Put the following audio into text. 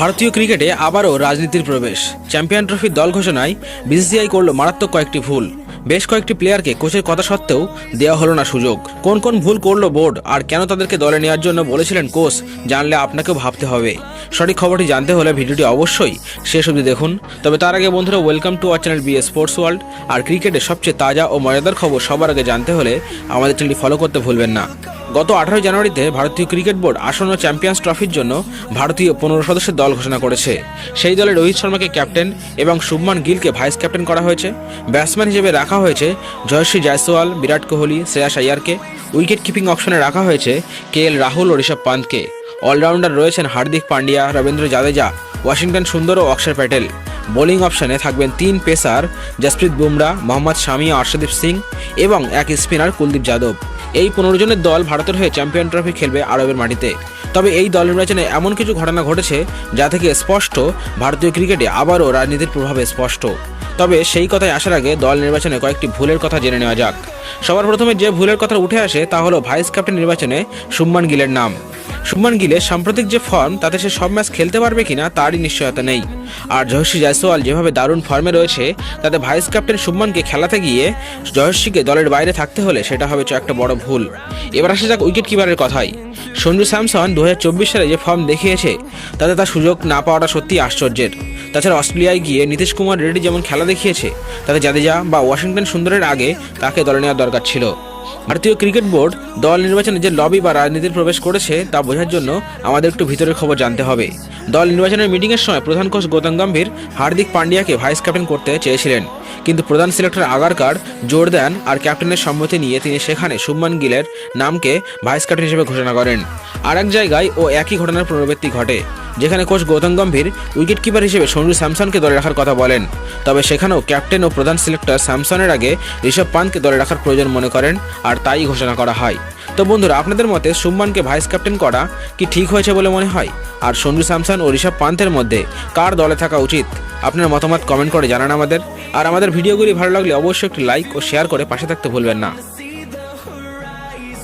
ভারতীয় ক্রিকেটে আবারও রাজনীতির প্রবেশ। চ্যাম্পিয়ন ট্রফির দল ঘোষণায় বিসিসিআই করল মারাত্মক কয়েকটি ভুল। বেশ কয়েকটি প্লেয়ারকে কোচের কথা সত্ত্বেও দেওয়া হলো না সুযোগ। কোন কোন ভুল করল বোর্ড আর কেন তাদেরকে দলে নেওয়ার জন্য বলেছিলেন কোচ, জানলে আপনাকেও ভাবতে হবে। সঠিক খবরটি জানতে হলে ভিডিওটি অবশ্যই শেষ অবধি দেখুন। তবে তার আগে বন্ধুরা welcome to our channel B sports world আর ক্রিকেটের সবচেয়ে তাজা ও মজাদার খবর সবার আগে জানতে হলে আমাদের চ্যানেলটি ফলো করতে ভুলবেন না। গত আঠারোই জানুয়ারিতে ভারতীয় ক্রিকেট বোর্ড আসন্ন চ্যাম্পিয়ন্স ট্রফির জন্য ভারতীয় পনেরো সদস্যের দল ঘোষণা করেছে। সেই দলে রোহিত শর্মাকে ক্যাপ্টেন এবং শুভমান গিলকে ভাইস ক্যাপ্টেন করা হয়েছে। ব্যাটসম্যান হিসেবে রাখা হয়েছে জয়শ্রী জয়সওয়াল, বিরাট কোহলি, শ্রেয়াস আয়ারকে। উইকেট কিপিং অপশনে রাখা হয়েছে কে এল রাহুল ও ঋষভ পান্তকে অলরাউন্ডার রয়েছেন হার্দিক পান্ডিয়া, রবীন্দ্র জাদেজা, ওয়াশিংটন সুন্দর ও অক্ষর প্যাটেল। বোলিং অপশনে থাকবেন তিন পেসার, জসপ্রীত বুমরা, মোহাম্মদ শামি ও অর্শদীপ সিং এবং এক স্পিনার কুলদীপ যাদব। এই পনেরো জনের দল ভারতের হয়ে চ্যাম্পিয়ন ট্রফি খেলবে আরবের মাটিতে। তবে এই দল নির্বাচনে এমন কিছু ঘটনা ঘটেছে যা থেকে স্পষ্ট, ভারতীয় ক্রিকেটে আবারও রাজনীতির প্রভাবে স্পষ্ট। তবে সেই কথায় আসার আগে দল নির্বাচনে কয়েকটি ভুলের কথা জেনে নেওয়া যাক। সবার প্রথমে যে ভুলের কথা উঠে আসে তা হলো ভাইস ক্যাপ্টেন নির্বাচনে শুভমান গিলের নাম। শুভমান গিলের সাম্প্রতিক যে ফর্ম, তাতে সে সব ম্যাচ খেলতে পারবে কিনা তারই নিশ্চয়তা নেই। আর জয়শ্রী জয়সওয়াল যেভাবে দারুণ ফর্মে রয়েছে, তাতে ভাইস ক্যাপ্টেন শুভমানকে খেলাতে গিয়ে জয়শ্রীকে দলের বাইরে থাকতে হলে সেটা হবে একটা বড় ভুল। এবার আসা যাক উইকেট কিপারের কথাই। সঞ্জু স্যামসন দু হাজার চব্বিশ সালে যে ফর্ম দেখিয়েছে, তাতে তার সুযোগ না পাওয়াটা সত্যি আশ্চর্যের। তাছাড়া অস্ট্রেলিয়ায় গিয়ে নীতিশ কুমার রেড্ডি যেমন খেলা দেখিয়েছে, তাতে জাদেজা বা ওয়াশিংটন সুন্দরের আগে তাকে দলে নেওয়ার দরকার ছিল। ভারতীয় ক্রিকেট বোর্ড দল নির্বাচনে যে লবি বা রাজনীতির প্রবেশ করেছে তা বোঝার জন্য আমাদের একটু ভিতরের খবর জানতে হবে। দল নির্বাচনের মিটিংয়ের সময় প্রধান কোচ গৌতম গম্ভীর হার্দিক পান্ডিয়াকে ভাইস ক্যাপ্টেন করতে চেয়েছিলেন। কিন্তু প্রধান সিলেক্টর আগারকার জোর দেন আর ক্যাপ্টেনের সম্মতি নিয়ে তিনি সেখানে শুভমান গিলের নামকে ভাইস ক্যাপ্টেন হিসেবে ঘোষণা করেন। আর এক জায়গায় ও একই ঘটনার পুনরাবৃত্তি ঘটে, যেখানে coach Gautam Gambhir wicket keeper হিসেবে সঞ্জু স্যামসনকে দলে রাখার কথা বলেন। তবে সেখানেও ক্যাপ্টেন ও প্রধান সিলেক্টর স্যামসনের আগে ঋষভ পান্তকে দলে রাখার প্রয়োজন মনে করেন। আর তাই ঘোষণা করা হয়। তো বন্ধুরা, আপনাদের মতে সুম্মানকে ভাইস ক্যাপ্টেন করা কি ঠিক হয়েছে বলে মনে হয়? আর সঞ্জু স্যামসন ও ঋষভ পান্থের মধ্যে কার দলে থাকা উচিত? আপনার মতামত কমেন্ট করে জানান আমাদের। আর আমাদের ভিডিওগুলি ভালো লাগলে অবশ্যই একটি লাইক ও শেয়ার করে পাশে থাকতে ভুলবেন না।